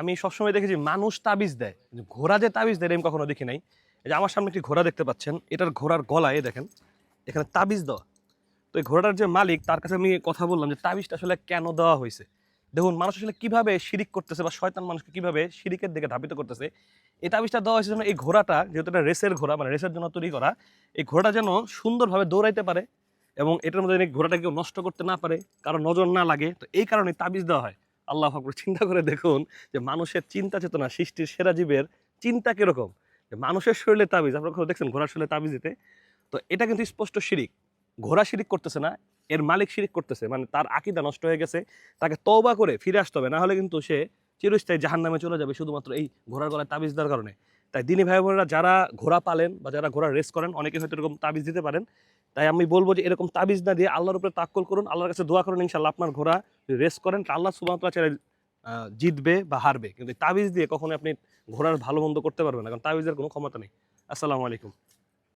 আমি সবসময় দেখেছি, মানুষ তাবিজ দেয়। ঘোড়া যে তাবিজ দেয় আমি কখনো দেখি নাই। এই যে আমার সামনে একটি ঘোড়া দেখতে পাচ্ছেন, এটার ঘোড়ার গলায় দেখেন, এখানে তাবিজ দেওয়া। তো এই ঘোড়াটার যে মালিক, তার কাছে আমি কথা বললাম যে, তাবিজটা আসলে কেন দেওয়া হয়েছে? দেখুন, মানুষ আসলে কীভাবে শিরিক করতেছে বা শয়তান মানুষকে কীভাবে শিরিকের দিকে ধাবিত করতেছে, এই তাবিজটা দেওয়া হয়েছে যেন এই ঘোড়াটা, যেহেতু এটা রেসের ঘোড়া মানে রেসের জন্য তৈরি করা, এই ঘোড়াটা যেন সুন্দরভাবে দৌড়াইতে পারে এবং এটার মধ্যে ঘোড়াটা কেউ নষ্ট করতে না পারে, কারও নজর না লাগে, তো এই কারণে তাবিজ দেওয়া হয়। আল্লাহ ফাকর চিন্তা করে দেখুন যে মানুষের চিন্তা চেতনা, সৃষ্টির সেরা জীবের চিন্তা কীরকম? যে মানুষের শরীরে তাবিজ, আপনারা দেখছেন ঘোড়ার শরীরে তাবিজ দিতে তো এটা কিন্তু স্পষ্ট শিরিক। ঘোড়া শিরিক করতেছে না, এর মালিক শিরিক করতেছে মানে তার আকিদা নষ্ট হয়ে গেছে, তাকে তওবা করে ফিরে আসতে হবে, না হলে কিন্তু সে চিরস্থায়ী জাহান নামে চলে যাবে শুধুমাত্র এই ঘোড়ার গলায় তাবিজ দেওয়ার কারণে। তাই দিনী ভাই বোনেরা যারা ঘোড়া পালেন বা যারা ঘোড়া রেস করেন অনেকে হয়তো এরকম তাবিজ দিতে পারেন। তাই আমি বলব যে এরকম তাবিজ না দিয়ে আল্লাহর উপরে তাক্কল করুন, আল্লাহর কাছে দোয়া করুন ইনশাল্লাহ আপনার ঘোড়া রেস করেন আল্লাহ সুবাহ জিতবে বা হারবে। কিন্তু তাবিজ দিয়ে কখনো আপনি ঘোড়ার ভালো মন্দ করতে পারবেন না, কারণ তাবিজের কোনো ক্ষমতা নেই। আসসালামু আলাইকুম।